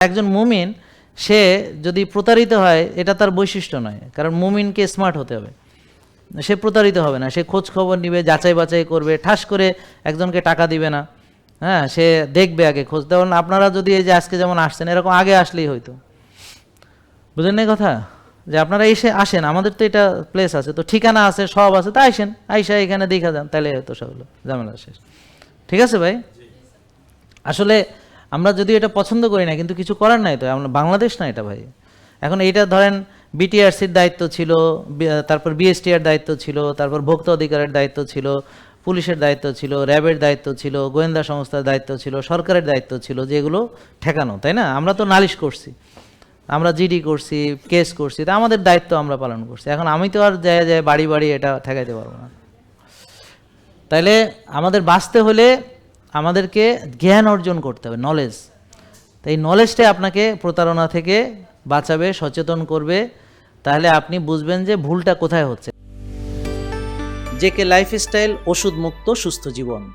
একজন মুমিন, সে যদি প্রতারিত হয়, এটা তার বৈশিষ্ট্য নয়। কারণ মুমিনকে স্মার্ট হতে হবে। সে প্রতারিত হবে না। সে খোঁজ খবর নিবে, যাচাই বাছাই করবে, ঠাস করে একজনকে টাকা দিবে না। হ্যাঁ সে দেখবে আগে খোঁজ। যেমন আপনারা যদি এই যে আজকে যেমন আসছেন, এরকম আগে আসলেই হয়তো। বুঝলেন না কথা? যে আপনারা এসে আসেন, আমাদের তো এটা প্লেস আছে। তো ঠিকানা আছে, সব আছে, তা আইসেন আইসা এখানে দেখা যান তাহলে হয়তো সব হলো। ঝামেলা শেষ। ঠিক আছে ভাই? আসলে আমরা যদি এটা পছন্দ করি না, কিন্তু কিছু করার নাই তো, আমরা বাংলাদেশ না এটা ভাই। এখন এইটা ধরেন বিটিআরসির দায়িত্ব ছিল তারপর বিএসটিআর দায়িত্ব ছিল, তারপর ভোক্তা অধিকারের দায়িত্ব ছিল, পুলিশের দায়িত্ব ছিল, র্যাবের দায়িত্ব ছিল, গোয়েন্দা সংস্থার দায়িত্ব ছিল, সরকারের দায়িত্ব ছিল, যেগুলো ঠেকানো, তাই না? আমরা তো নালিশ করছি। আমরা জিডি করছি কেস করছি, তা আমাদের দায়িত্ব আমরা পালন করছি। এখন আমি তো আর যায় যায় বাড়ি বাড়ি এটা ঠেকাইতে পারব না। তাইলে আমাদের বাঁচতে হলে আমাদেরকে জ্ঞান অর্জন করতে হবে নলেজ তাই নলেজটাই আপনাকে প্রতারণা থেকে বাঁচাবে, সচেতন করবে। তাহলে আপনি বুঝবেন যে ভুলটা কোথায় হচ্ছে। জেকে লাইফস্টাইল ওষুধ মুক্ত সুস্থ জীবন।